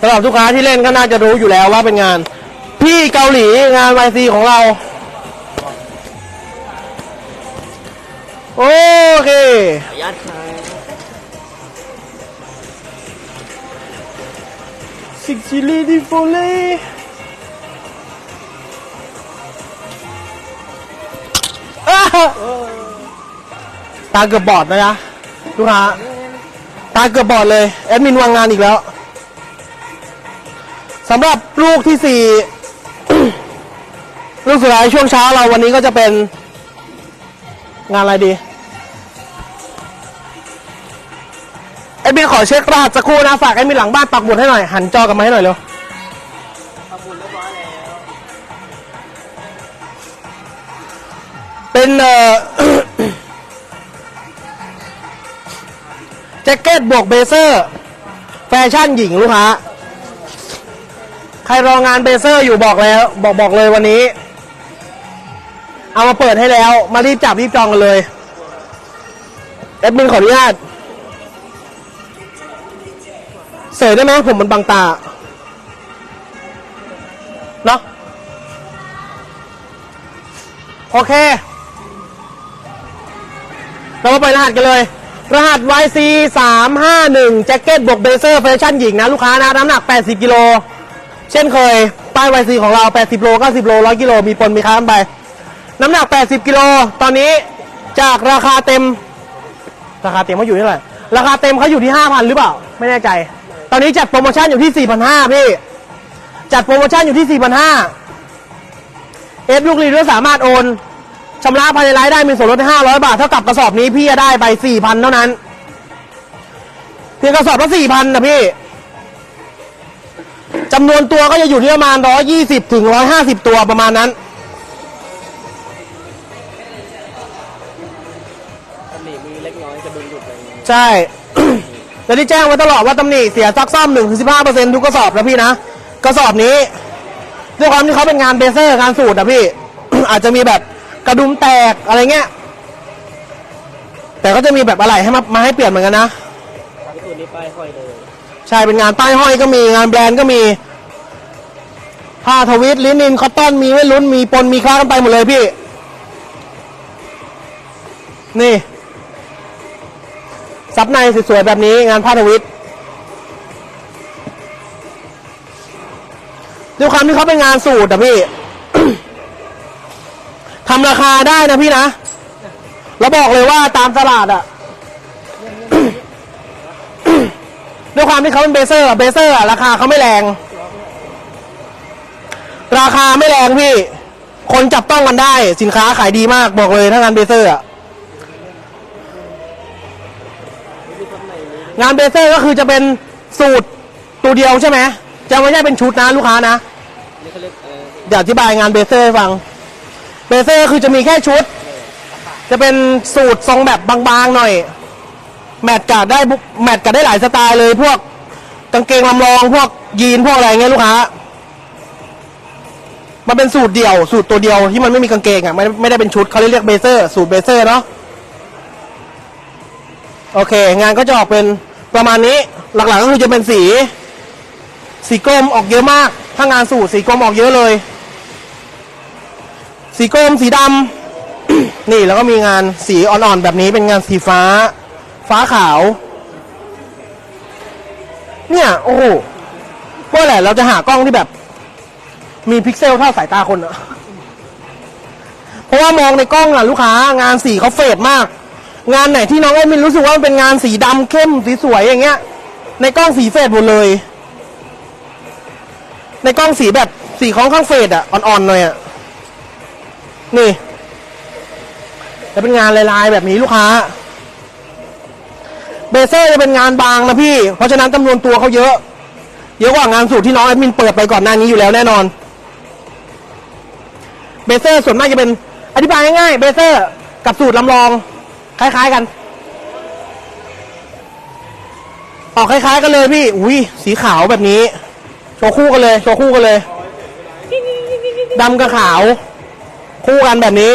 สำหรับลูกค้าที่เล่นก็น่าจะรู้อยู่แล้วว่าเป็นงาน พี่เกาหลีงานไวซีของเรา โอเค ขออนุญาตครับสิกซิลีดิโฟเล่ตาเกือบบอดนะจ๊ะลูกค้าตาเกือบบอดเลย แอดมินวางงานอีกแล้ว สำหรับลูกที่สี่ลูกสุดท้ายช่วงเช้าเราวันนี้ก็จะเป็น งานอะไรดีแอดมินขอเช็ครหัสสักครู่นะ ฝากแอดมินหลังบ้านปักหมุดให้หน่อย หันจอกลับมาให้หน่อยเร็วเรียบร้อยแล้วเป็นเอ่อแจ็คเก็ตบวกเบเซอร์ แฟชั่นหญิงลูกค้า ใครรองานเบเซอร์อยู่บอกแล้วบอกบอกเลยวันนี้ เอามาเปิดให้แล้ว มารีบจับรีบจองกันเลยแอดมินขออนุญาตเสยได้ไหมผมมันบังตาเนาะโอเค เรามาไปรหัสกันเลย รหัส YC 3 5 1แจ็คเก็ตบวกเบเซอร์แฟชั่นหญิงนะ ลูกค้านะ น้ำหนัก 80 กิโล เช่นเคย ป้าย YC ของเรา 80 โล 90 โล 100 กิโล มีปนมีค้างไป น้ำหนัก 80 กิโล ตอนนี้จากราคาเต็ม ราคาเต็มเขาอยู่ที่เท่าไหร่ราคาเต็มเขาอยู่ที่ 5,000 หรือเปล่า ไม่แน่ใจ ตอนนี้จัดโปรโมชั่นอยู่ที่ 4,500 พี่ จัดโปรโมชั่นอยู่ที่ 4,500 เอฟลูกรีด้วยสามารถโอนชำระภายในไลฟ์ได้มีส่วนลด 500 บาท เท่ากับกระสอบนี้พี่จะได้ไป 4,000 เท่านั้น เพียงกระสอบละ4,000นะพี่ จำนวนตัวก็จะอยู่ที่ประมาณ 120 ถึง 150 ตัวประมาณนั้น ตำหนิมีเล็กน้อยจะดึงหลุดอะไรอย่างเงี้ยใช่ แล้วที่แจ้งไว้ตลอดว่าตำหนิเสียซักซ่อม1-15%ทุกกระสอบนะพี่นะ กระสอบนี้ด้วยความที่เขาเป็นงานเบเซอร์งานสูตรอะพี่ อาจจะมีแบบกระดุมแตกอะไรเงี้ย แต่ก็จะมีแบบอะไรให้มามาให้เปลี่ยนเหมือนกันนะก็ตัวนี้ป้ายห้อยเลย ใช่เป็นงานป้ายห้อยก็มีงานแบรนด์ก็มีผ้าทวิตลินินคอตตอนมีไม่ลุ้นมีปนมีคล้ากันไปหมดเลยพี่ นี่ซับในสวยๆแบบนี้งานผ้าทวิตด้วยความที่เขาเป็นงานสูตรอะพี่ทำราคาได้นะพี่นะ แล้วบอกเลยว่าตามตลาดอะ ด้วยความที่เขาเป็นเบเซอร์เบเซอร์ราคาเขาไม่แรง ราคาไม่แรงพี่ คนจับต้องกันได้ สินค้าขายดีมากบอกเลยถ้างานเบเซอร์อะงานเบเซอร์ก็คือจะเป็นสูตรตัวเดียวใช่ไหมจะไม่ใช่เป็นชุดนะลูกค้านะเขาเรียกเออเดี๋ยวอธิบายงานเบเซอร์ให้ฟัง เบเซอร์คือจะมีแค่ชุด จะเป็นสูตรทรงแบบบางๆหน่อย แมทกัดได้บุแมทกัดได้หลายสไตล์เลยพวกกางเกงลำลองพวกยีนพวกอะไรเงี้ยลูกค้า มันเป็นสูตรเดี่ยว สูตรตัวเดียวที่มันไม่มีกางเกงอะไม่ไม่ได้เป็นชุดเขาเรียกเบเซอร์ สูตรเบเซอร์เนาะโอเค งานก็จะออกเป็นประมาณนี้หลักๆก็คือจะเป็นสี สีกรมออกเยอะมาก ถ้างานสูตรสีกรมออกเยอะเลย สีกรมสีดำนี่แล้วก็มีงานสีอ่อนๆแบบนี้เป็นงานสีฟ้า ฟ้าขาว เนี่ยโอ้โหเมื่อไหร่เราจะหากล้องที่แบบ มีพิกเซลเท่าสายตาคนอะเพราะว่ามองในกล้องอะลูกค้า งานสีเขาเฟดมาก งานไหนที่น้องเอ็มินรู้สึกว่ามันเป็นงานสีดำเข้มสีสวยอย่างเงี้ย ในกล้องสีเฟดหมดเลย ในกล้องสีแบบสีของข้างเฟดอะอ่อนๆหน่อยอะนี่จะเป็นงานลายๆแบบนี้ลูกค้า เบเซอร์จะเป็นงานบางนะพี่ เพราะฉะนั้นจำนวนตัวเขาเยอะ เยอะกว่างานสูตรที่น้องแอดมินเปิดไปก่อนหน้านี้อยู่แล้วแน่นอน เบเซอร์ส่วนมากจะเป็นอธิบายง่ายๆ เบเซอร์กับสูตรลำลอง คล้าย ๆกัน ออกคล้าย ๆ กันเลยพี่ อุ้ยสีขาวแบบนี้ โชว์คู่กันเลย โชว์คู่กันเลยดำกับขาว คู่กันแบบนี้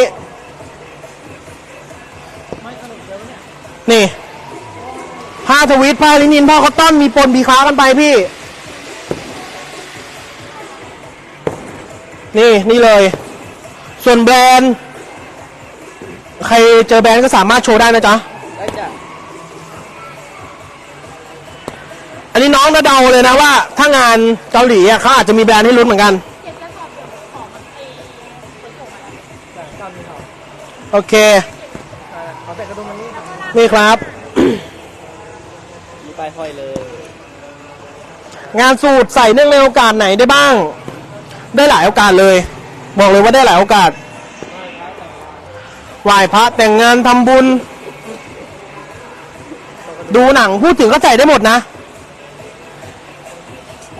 นี่ ผ้าทวิตผ้าลินินพ่อคอตตอนมีปนมีค้ากันไปพี่ นี่นี่เลย ส่วนแบรนด์ ใครเจอแบรนด์ก็สามารถโชว์ได้นะจ๊ะได้จ้ะอันนี้น้องนะเดาเลยนะว่า ถ้างานเกาหลีอะเขาอาจจะมีแบรนด์ให้รุ่นเหมือนกัน โอเค นี่ครับ มีป้ายห้อยเลย งานสูตรใส่เนื่องในโอกาสไหนได้บ้าง ได้หลายโอกาสเลย บอกเลยว่าได้หลายโอกาสไหว้พระแต่งงานทำบุญ ดูหนังพูดถึงก็ใส่ได้หมดนะ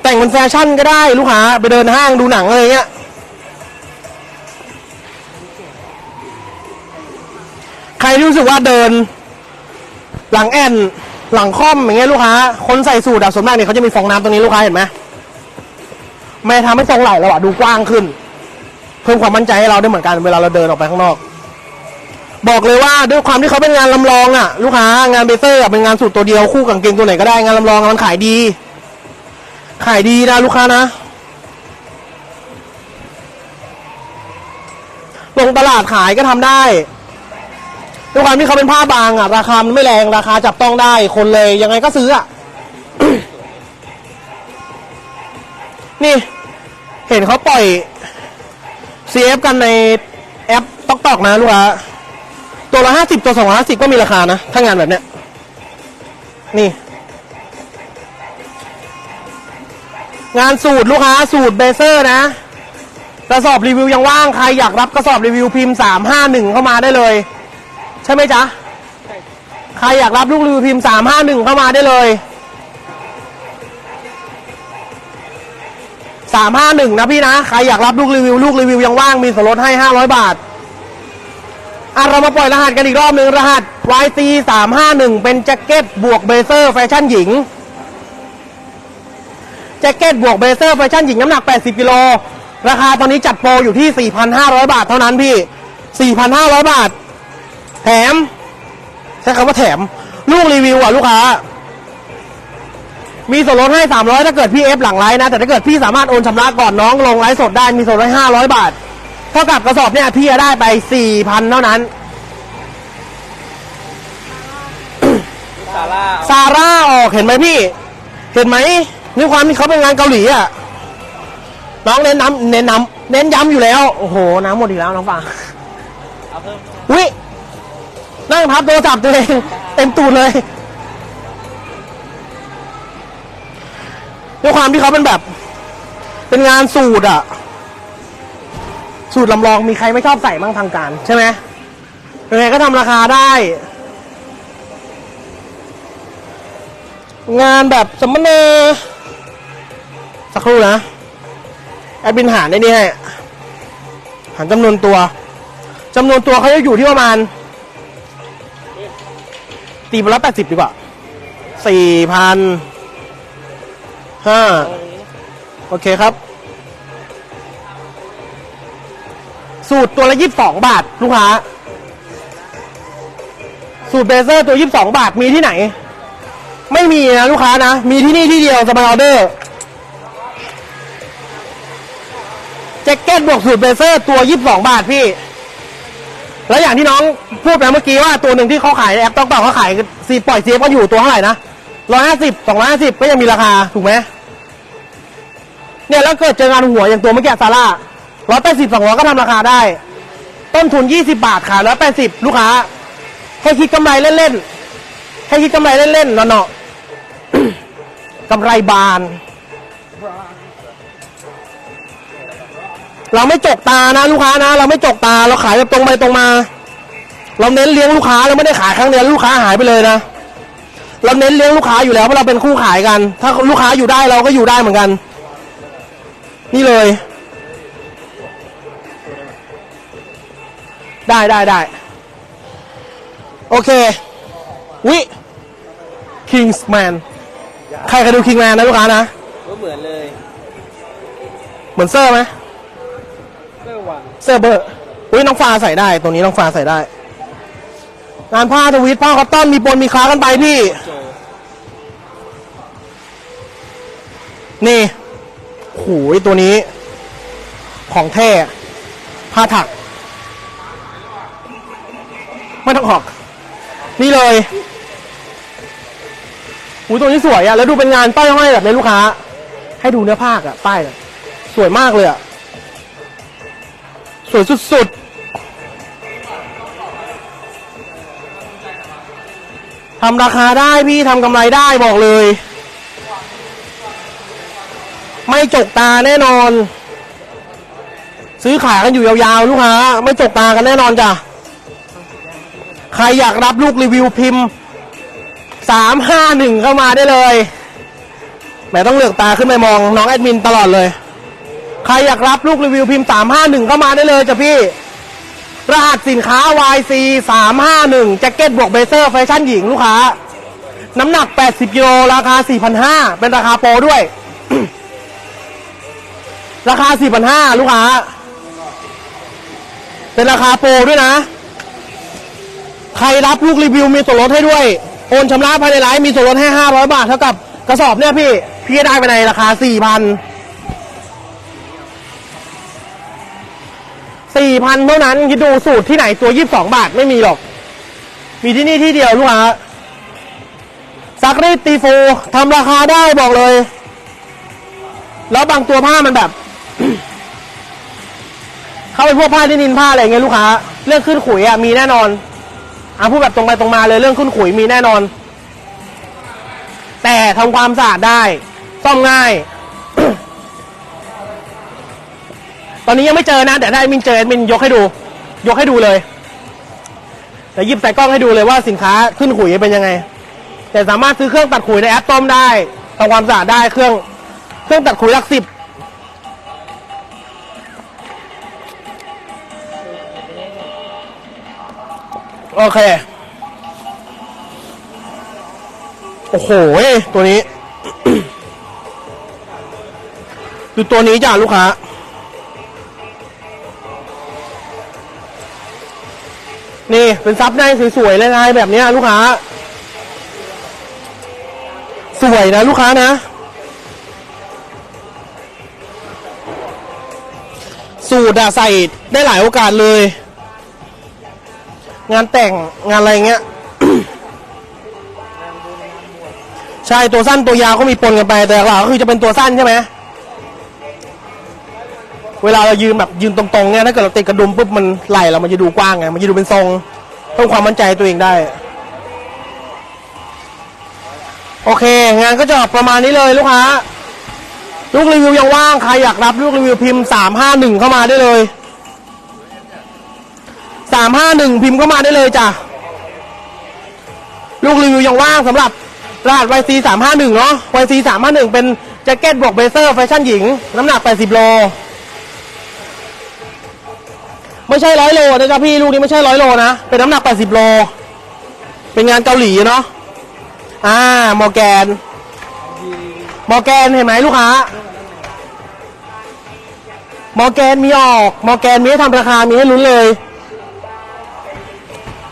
แต่งเป็นแฟชั่นก็ได้ลูกค้าไปเดินห้างดูหนังอะไรเงี้ยใครรู้สึกว่าเดิน หลังแอน หลังค่อมอย่างเงี้ยลูกค้า คนใส่สูทอะส่วนมากเนี่ยเขาจะมีฟองน้ำตรงนี้ลูกค้าเห็นไหมไม่ทำให้ทรงไหลเราอะดูกว้างขึ้น เพิ่มความมั่นใจให้เราได้เหมือนกันเวลาเราเดินออกไปข้างนอก บอกเลยว่าด้วยความที่เขาเป็นงานลำลองอะลูกค้างานเบเซอร์อะเป็นงานสูตรตัวเดียวคู่กับกางเกงตัวไหนก็ได้งานลำลองอะมันขายดี ขายดีนะลูกค้านะลงตลาดขายก็ทำได้ ด้วยความที่เขาเป็นผ้าบางอะ ราคามันไม่แรงราคาจับต้องได้คนเลยยังไงก็ซื้ออะ นี่ เห็นเขาปล่อย CF กันในแอปตอกตอกนะลูกค้าตัวละห้าสิบตัวสองร้อยห้าสิบก็มีราคานะ ถ้างานแบบเนี้ย นี่ งานสูตรลูกค้าสูตรเบเซอร์นะกระสอบรีวิวยังว่าง ใครอยากรับกระสอบรีวิวพิมพ์สามห้าหนึ่งเข้ามาได้เลย ใช่ไหมจ๊ะ ใครอยากรับลูกรีวิวพิมพ์สามห้าหนึ่งเข้ามาได้เลยสามห้าหนึ่งนะพี่นะ ใครอยากรับลูกรีวิว ลูกรีวิวยังว่างมีส่วนลดให้ห้าร้อยบาทอะเรามาปล่อยรหัสกันอีกรอบหนึ่งรหัส YC สามห้าหนึ่งเป็นแจ็คเก็ตบวกเบเซอร์แฟชั่นหญิงแจ็คเก็ตบวกเบเซอร์แฟชั่นหญิงน้ำหนัก 80 กิโล ราคาตอนนี้จัดโปรอยู่ที่ 4,500 บาทเท่านั้นพี่ 4,500 บาท แถมใช้คำว่าแถม ลูกรีวิวอะลูกค้า มีส่วนลดให้ 300 ถ้าเกิดพี่เอฟหลังไลน์นะ แต่ถ้าเกิดพี่สามารถโอนชำระก่อนน้องลงไลฟ์สดได้มีส่วนลดให้500 บาท เท่ากับกระสอบเนี่ยพี่จะได้ไป 4,000 เท่านั้นซาร่าเอาซาร่าออกเห็นไหมพี่ เห็นไหมนี่ความที่เขาเป็นงานเกาหลีอะน้องเน้นน้ำเน้นน้ำเน้นย้ำอยู่แล้ว โอ้โห น้ำหมดอีกแล้วน้องฟังเอาเพิ่มวิ นั่งพับโทรศัพท์ตัวเองเต็มตูดเลยด้วยความที่เขาเป็นแบบ เป็นงานสูตรอะสูตรลำลองมีใครไม่ชอบใส่บ้างทางการ ใช่ไหมยังไงก็ทำราคาได้ งานแบบสัมมนาสักครู่นะ แอดบินหารได้นี่ให้หารจำนวนตัวจำนวนตัวเขาจะอยู่ที่ประมาณ ตีไปร้อยแปดสิบดีกว่าสี่พันห้าโอเคครับ สูตรตัวละยี่สิบสองบาท ลูกค้า สูตรเบเซอร์ตัวยี่สิบสองบาทมีที่ไหน ไม่มีนะลูกค้านะ มีที่นี่ที่เดียวสมาร์ออเดอร์แจ็คเก็ตบวกสูตรเบเซอร์ตัวยี่สิบสองบาทพี่ แล้วอย่างที่น้องพูดไปเมื่อกี้ว่าตัวหนึ่งที่เขาขายในแอปต้องต่อเขาขายซีปล่อยเซฟก็อยู่ตัวเท่าไหร่นะร้อยห้าสิบสองร้อยห้าสิบก็ยังมีราคาถูกไหมเนี่ยแล้วเกิดเจองานหัวอย่างตัวเมื่อกี้ซาร่าร้อยแปดสิบสองร้อยก็ทำราคาได้ ต้นทุนยี่สิบาทขายร้อยแปดสิบลูกค้าให้คิดกำไรเล่นๆให้คิดกำไรเล่นๆเนาะๆกำไรบาน เราไม่จกตานะลูกค้านะ เราไม่จกตาเราขายแบบตรงไปตรงมา เราเน้นเลี้ยงลูกค้าเราไม่ได้ขายครั้งเดียวลูกค้าหายไปเลยนะเราเน้นเลี้ยงลูกค้าอยู่แล้วเพราะเราเป็นคู่ขายกัน ถ้าลูกค้าอยู่ได้เราก็อยู่ได้เหมือนกัน นี่เลย ได้ได้ได้โอเค วิ Kingsman ใครเคยดู Kingman นะลูกค้านะ ก็เหมือนเลย เหมือนเซอร์ไหมเรื่อง วันเซอร์เบอร์อุ้ยน้องฟ้าใส่ได้ ตัวนี้น้องฟ้าใส่ได้ งานผ้าทวีตผ้าคอตตอนมีปนมีค้ากันไปพี่ โจนี่โหยตัวนี้ ของแท้ ผ้าถัก ไม่ต้องออก นี่เลยอุ้ยตัวนี้สวยอะแล้วดูเป็นงานป้ายห้อยแบบนี้ลูกค้า ให้ดูเนื้อผ้าอะป้ายอะสวยมากเลยอะ สวยสุดๆทำราคาได้พี่ทำกำไรได้บอกเลย ไม่จกตาแน่นอน ซื้อขายกันอยู่ยาวๆ ลูกค้า ไม่จกตากันแน่นอนจ้ะ ใครอยากรับลูกรีวิวพิมพ์สามห้าหนึ่งเข้ามาได้เลยแหมต้องเลือกตาขึ้นไปมองน้องแอดมินตลอดเลย ใครอยากรับลูกรีวิวพิมพ์สามห้าหนึ่งเข้ามาได้เลยจ้ะพี่ รหัสสินค้า YC สามห้าหนึ่งแจ็คเก็ตบวกเบเซอร์แฟชั่นหญิงลูกค้า น้ำหนัก 80กิโลราคา 4,500 เป็นราคาโปรด้วย ราคา 4,500 ลูกค้า เป็นราคาโปรด้วยนะ ใครรับลูกรีวิวมีส่วนลดให้ด้วย โอนชำระภายในไลฟ์มีส่วนลดให้ 500 บาทเท่ากับกระสอบเนี่ยพี่ พี่ได้ไปในราคา 4,000 4,000เท่านั้น คิดดูสูตรที่ไหนตัว22บาทไม่มีหรอก มีที่นี่ที่เดียวลูกค้าซักรีดตีฟูทำราคาได้บอกเลย แล้วบางตัวผ้ามันแบบ เข้าไปพวกผ้าที่นินผ้าอะไรเงี้ยลูกค้า เรื่องขึ้นขุยอะมีแน่นอนอะพูดแบบตรงไปตรงมาเลยเรื่องขึ้นขุยมีแน่นอน แต่ทำความสะอาดได้ซ่อมง่าย ตอนนี้ยังไม่เจอนะแต่ถ้าแอดมินเจอแอดมินยกให้ดู ยกให้ดูเลยแต่หยิบใส่กล้องให้ดูเลยว่าสินค้าขึ้นขุยเป็นยังไง แต่สามารถซื้อเครื่องตัดขุยในแอปต้มได้ทำความสะอาดได้เครื่องเครื่องตัดขุยหลักสิบโอเค โอ้โห ตัวนี้ ดูตัวนี้จ้ะลูกค้า เป็นซับในสวยๆเลยลายแบบเนี้ยลูกค้า สวยนะลูกค้านะ สูตรอะใส่ได้หลายโอกาสเลย งานแต่งงานอะไรเงี้ย ใช่ตัวสั้นตัวยาวก็มีปนกันไปแต่หลักก็คือจะเป็นตัวสั้นใช่ไหมเวลาเรายืนแบบยืนตรงๆเนี่ยถ้าเกิดเราติดกระดุมปุ๊บมันไหลเรามันจะดูกว้างไงมันจะดูเป็นทรง เพิ่มความมั่นใจตัวเองได้ โอเค งานก็จะประมาณนี้เลยลูกค้า ลูกรีวิวยังว่าง ใครอยากรับลูกรีวิวพิมพ์สามห้าหนึ่งเข้ามาได้เลยสามห้าหนึ่งพิมพ์เข้ามาได้เลยจ้ะ ลูกรีวิวยังว่างสำหรับรหัส YC สามห้าหนึ่งเนาะ YC สามห้าหนึ่งเป็นแจ็คเก็ตบวกเบเซอร์แฟชั่นหญิง น้ำหนักแปดสิบโล ไม่ใช่ร้อยโลนะจ๊ะพี่ลูกนี้ไม่ใช่ร้อยโลนะ เป็นน้ำหนักแปดสิบโล เป็นงานเกาหลีเนาะอ่ามอแกน มอแกนเห็นไหมลูกค้ามอแกนมีออกมอแกนมีให้ทำราคา มีให้ลุ้นเลย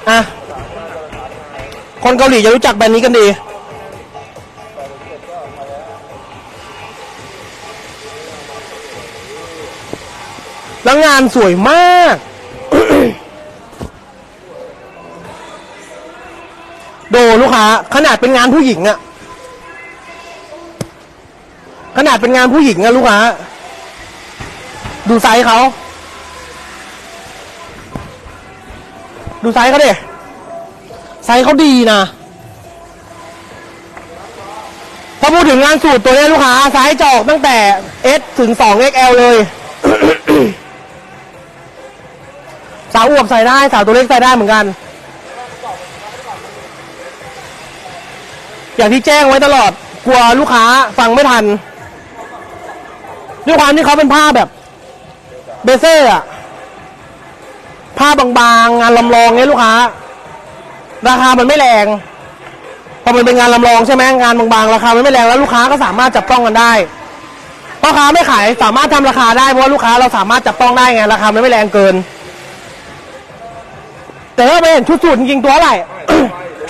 อะ คนเกาหลีจะรู้จักแบรนด์นี้กันดี งานสวยมาก โดลูกค้า ขนาดเป็นงานผู้หญิงอะขนาดเป็นงานผู้หญิงอะลูกค้า ดูไซส์เขา ดูไซส์เขาดิไซส์เขาดีนะพอพูดถึงงานสูตรตัวนี้ลูกค้าไซส์จะออกตั้งแต่ S ถึง 2XL เลย สาวอวบใส่ได้สาวตัวเล็กใส่ได้เหมือนกัน อย่างที่แจ้งไว้ตลอดกลัวลูกค้าฟังไม่ทัน ด้วยความที่เขาเป็นผ้าแบบ เบเซ่อะผ้าบางๆ งานลำลองเนี้ยลูกค้า ราคามันไม่แรงพอมันเป็นงานลำลองใช่ไหมงานบางๆราคามันไม่แรงแล้วลูกค้าก็สามารถจับต้องกันได้พ่อค้าไม่ขายสามารถทำราคาได้เพราะว่าลูกค้าเราสามารถจับต้องได้ไงราคามันไม่แรงเกิน แต่ถ้าไปเห็นชุดสูตรจริงๆตัวอะไร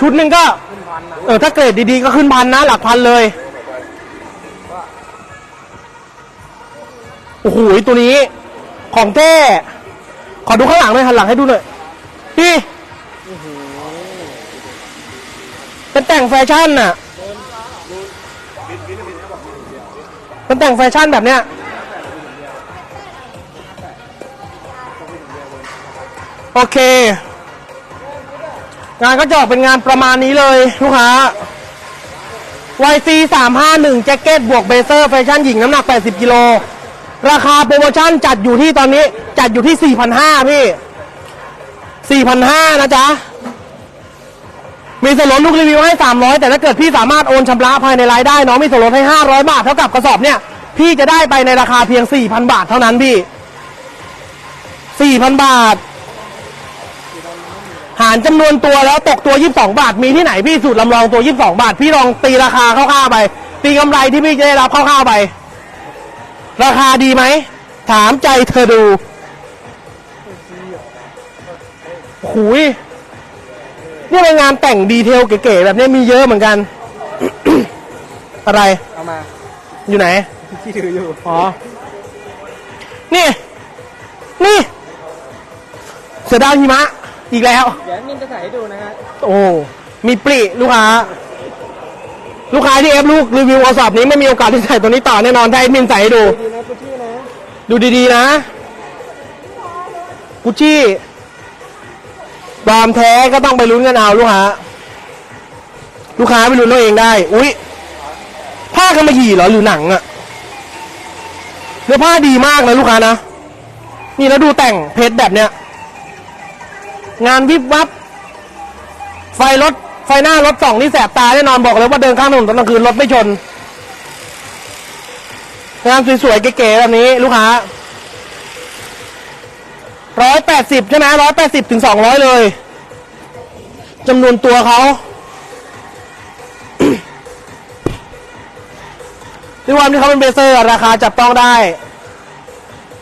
ชุดหนึ่งก็ เออถ้าเกรดดีๆก็ขึ้นพันนะ หลักพันเลย โอ้โหตัวนี้ ของแท้ขอดูข้างหลังหน่อยหันหลังให้ดูหน่อยพี่เป็นแต่งแฟชั่นน่ะเป็นแต่งแฟชั่นแบบเนี้ยโอเค งานก็จะออกเป็นงานประมาณนี้เลยลูกค้า YC 351แจ็คเก็ตบวกเบเซอร์แฟชั่นหญิงน้ำหนัก 80กิโลราคาโปรโมชั่นจัดอยู่ที่ตอนนี้จัดอยู่ที่ 4,500 พี่ 4,500 นะจ๊ะ มีส่วนลดลูกรีวิวให้ 300 แต่ถ้าเกิดพี่สามารถโอนชำระภายในรายได้น้องมีส่วนลดให้ 500 บาท เท่ากับกระสอบเนี่ย พี่จะได้ไปในราคาเพียง 4,000 บาทเท่านั้นพี่ 4,000 บาท หารจำนวนตัวแล้วตกตัว 22 บาท มีที่ไหนพี่สูตรลำลองตัว 22 บาท พี่ลองตีราคาคร่าวๆไป ตีกำไรที่พี่จะได้รับคร่าวๆไป ราคาดีไหม ถามใจเธอดูหุยนี่เป็นงานแต่งดีเทลเก๋ๆแบบนี้มีเยอะเหมือนกัน อะไร เอามา อยู่ไหน ที่ถืออยู่ อ๋อ นี่ นี่ เสือดาวหิมะ อีกแล้ว เดี๋ยวนินจะใส่ให้ดูนะฮะโอ้มีปลีลูกค้า ลูกค้าที่เอฟลูกรีวิวโทรศัพท์นี้ไม่มีโอกาสที่ใส่ตัวนี้ต่อแน่นอนถ้าแอดมินใส่ให้ดู ดีนะกุชชี่นะดูดีๆนะ กุชชี่ปลอมแท้ก็ต้องไปลุ้นกันเอาลูกค้า ลูกค้าไปลุ้นเอาเองได้ อุ๊ยผ้ากำมะหยี่เหรอหรือหนังอะเนื้อผ้าดีมากนะลูกค้านะ นี่แล้วดูแต่งเพชรแบบเนี้ย งานวิบวับ ไฟรถ ไฟหน้ารถสองนี่แสบตาแน่นอนบอกเลยว่าเดินข้างถนนตอนกลางคืนรถไม่ชน งานสวยๆเก๋ๆแบบนี้ลูกค้าร้อยแปดสิบใช่ไหมร้อยแปดสิบถึงสองร้อยเลยจำนวนตัวเขาด้วยความที่เขาเป็นเบเซอร์ราคาจับต้องได้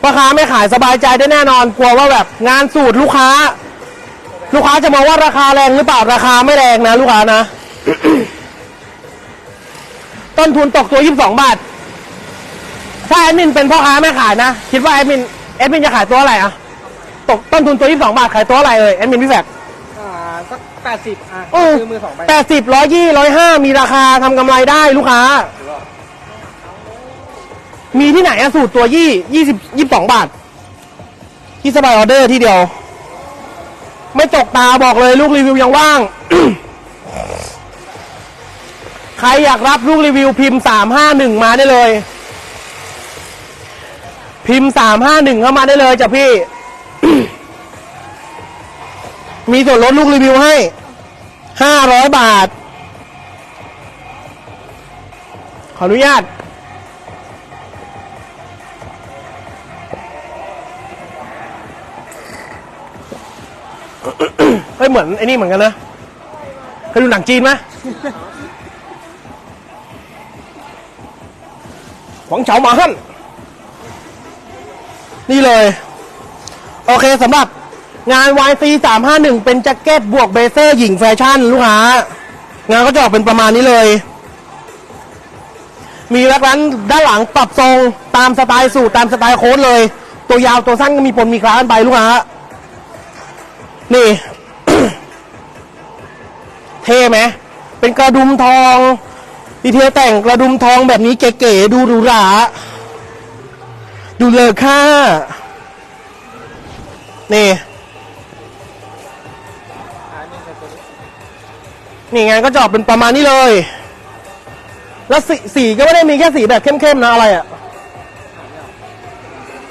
พ่อค้าไม่ขายสบายใจได้แน่นอน กลัวว่าแบบงานสูตรลูกค้า ลูกค้าจะมองว่าราคาแรงหรือเปล่าราคาไม่แรงนะ ลูกค้านะ ต้นทุนตกตัวยี่สิบสองบาท ถ้าแอดมินเป็นพ่อค้าแม่ขายนะ คิดว่าแอดมินแอดมินจะขายตัวอะไรอะตกต้นทุนตัว 22 บาทขายตัวอะไรเอ่ยแอดมินพี่แฟก อ่าสักแปดสิบอะโอ้ซื้อมือสองใบแปดสิบร้อยยี่ร้อยห้ามีราคาทำกำไรได้ลูกค้า มีที่ไหนอะสูตรตัวยี่ยี่สิบยี่สองบาท ที่สบายออเดอร์ที่เดียว ไม่ตกตาบอกเลยลูกรีวิวยังว่าง ใครอยากรับลูกรีวิวพิมพ์สามห้าหนึ่งมาได้เลย พิมพ์สามห้าหนึ่งเข้ามาได้เลยจ้ะพี่ มีส่วนลดลูกรีวิวให้ห้าร้อยบาท ขออนุญาต ฮ้ยเหมือนไอ้นี่เหมือนกันนะเคยดูหนังจีนไหมหวังเฉาหมาฮั่นนี่เลย โอเคสำหรับงาน YC 351 เป็นแจ็คเก็ตบวกเบเซอร์หญิงแฟชั่นลูกค้างานก็จะออกเป็นประมาณนี้เลย มีแร็กนั้นด้านหลังปรับทรงตามสไตล์สูตรตามสไตล์โค้ดเลย ตัวยาวตัวสั้นก็มีปนมีคล้ากันไปลูกค้านี่ ท่ไหมเป็นกระดุมทอง ดีเทลแต่งกระดุมทองแบบนี้เก๋ๆดูหรูหราดูเลอค่า นี่อ่านินใส่ตัวนี้นี่งานก็จะออกเป็นประมาณนี้เลย แล้วสีสีก็ไม่ได้มีแค่สีแบบเข้มๆนะอะไรอะ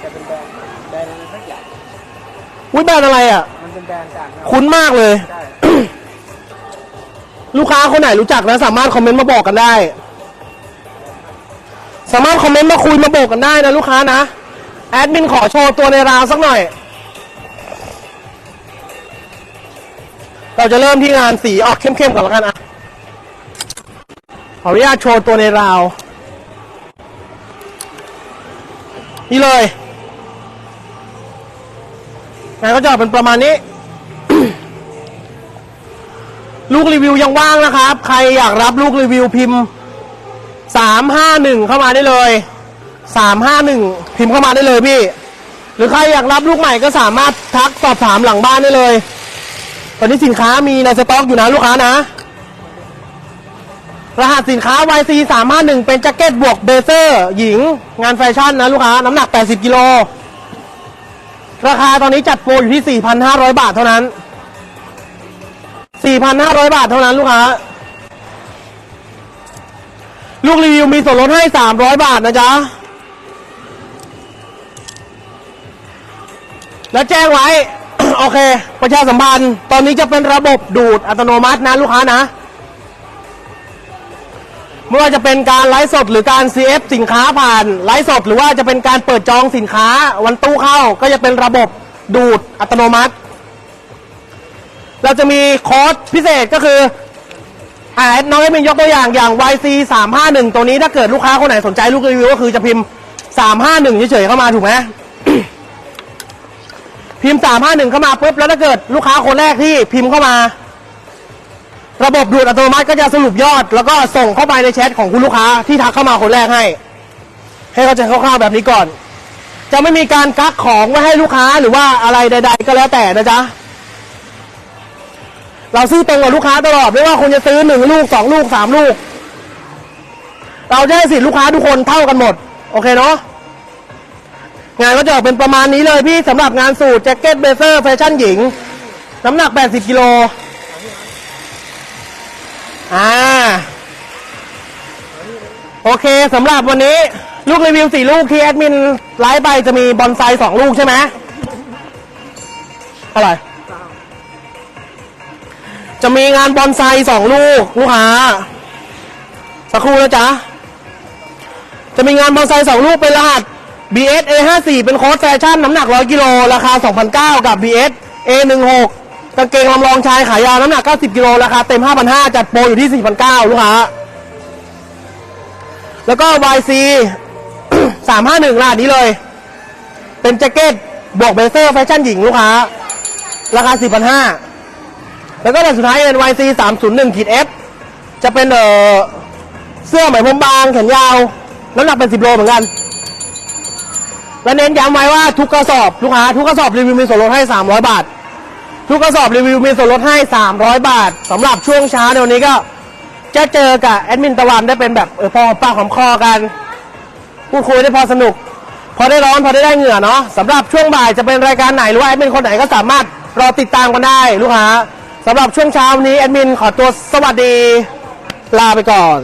จะเป็นแบรนด์แบรนด์อะไรสักอย่างอุ้ยแบรนด์อะไรอะมันเป็นแบรนด์จากครับคุ้นมากเลยใช่ ลูกค้าคนไหนรู้จักนะ สามารถคอมเมนต์มาบอกกันได้ สามารถคอมเมนต์มาคุยมาบอกกันได้นะลูกค้านะแอดมินขอโชว์ตัวในราวสักหน่อย เราจะเริ่มที่งานสีออกเข้มๆก่อนแล้วกันอะขออนุญาตโชว์ตัวในราว นี่เลยงานก็จะออกเป็นประมาณนี้ ลูกรีวิวยังว่างนะครับ ใครอยากรับลูกรีวิวพิมพ์สามห้าหนึ่งเข้ามาได้เลยสามห้าหนึ่งพิมพ์เข้ามาได้เลยพี่ หรือใครอยากรับลูกใหม่ก็สามารถทักสอบถามหลังบ้านได้เลย ตอนนี้สินค้ามีในสต็อกอยู่นะลูกค้านะ รหัสสินค้า YC 351เป็นแจ็คเก็ตบวกเบเซอร์ หญิง งานแฟชั่นนะลูกค้า น้ำหนัก 80 กิโล ราคาตอนนี้จัดโปรอยู่ที่ 4,500 บาทเท่านั้น 4,500 บาทเท่านั้นลูกค้า ลูกรีวิวมีส่วนลดให้ 300 บาทนะจ๊ะ แล้วแจ้งไว้ โอเค ประชาสัมพันธ์ ตอนนี้จะเป็นระบบดูดอัตโนมัตินะลูกค้านะ ไม่ว่าจะเป็นการไลฟ์สดหรือการ CF สินค้าผ่านไลฟ์สด หรือว่าจะเป็นการเปิดจองสินค้าวันตู้เข้า ก็จะเป็นระบบดูดอัตโนมัติ เราจะมีโค้ดพิเศษก็คืออ่าน้องให้เป็นยกตัวอย่างอย่าง YC 351 ตัวนี้ถ้าเกิดลูกค้าคนไหนสนใจลูกรีวิวก็คือจะพิมพ์ 351เฉยๆเข้ามาถูกไหม พิมพ์สามห้าหนึ่งเข้ามาปุ๊บแล้วถ้าเกิดลูกค้าคนแรกที่พิมพ์เข้ามา ระบบดูดอัตโนมัติก็จะสรุปยอด แล้วก็ส่งเข้าไปในแชทของคุณลูกค้าที่ทักเข้ามาคนแรกให้ ให้เข้าใจคร่าวๆแบบนี้ก่อน จะไม่มีการกักของไว้ให้ลูกค้าหรือว่าอะไรใด ๆ ก็แล้วแต่นะจ๊ะ เราซื้อตรงกับลูกค้าตลอดไม่ว่าคุณจะซื้อหนึ่งลูกสองลูกสามลูก เราจะให้สิทธิ์ลูกค้าทุกคนเท่ากันหมด โอเคเนาะงานก็จะออกเป็นประมาณนี้เลยพี่สำหรับงานสูตรแจ็คเก็ตเบเซอร์แฟชั่นหญิง น้ำหนัก 80กิโลอ่าโอเคสำหรับวันนี้ ลูกรีวิว4ลูกที่แอดมินไลฟ์ไปจะมีบอนไซสองลูกใช่ไหมอะไร จะมีงานบอนไซสองลูกลูกค้าสักครู่นะจ๊ะ จะมีงานบอนไซสองลูกเป็นรหัส BS A54 เป็นโค้ดแฟชั่นน้ำหนัก 100 กิโล ราคา2,900กับ BS A16 กางเกงลำลองชายขายาวน้ำหนัก 90 กิโล ราคาเต็ม 5,500 จัดโปรอยู่ที่ 4,900 ลูกค้า แล้วก็ YC 351รหัสนี้เลย เป็นแจ็คเก็ตบวกเบเซอร์แฟชั่นหญิงลูกค้า ราคา 4,500 แล้วก็รหัสสุดท้ายเป็น YC 301ขีด F จะเป็นเอ่อเสื้อไหมพรมบางแขนยาว น้ำหนักเป็น 10 โลเหมือนกัน และเน้นย้ำไว้ว่าทุกกระสอบลูกค้าทุกกระสอบรีวิวมีส่วนลดให้ 300 บาท ทุกกระสอบรีวิวมีส่วนลดให้ 300 บาทสำหรับช่วงเช้าในวันนี้ก็จะเจอกับแอดมินตะวันได้เป็นแบบเออพอปากหอมคอกันพูดคุยได้พอสนุก พอได้ร้อนพอได้ได้เหงื่อเนาะสำหรับช่วงบ่ายจะเป็นรายการไหนหรือว่าแอดมินคนไหนก็สามารถรอติดตามกันได้ลูกค้า สำหรับช่วงเช้าวันนี้แอดมินขอตัวสวัสดี ลาไปก่อน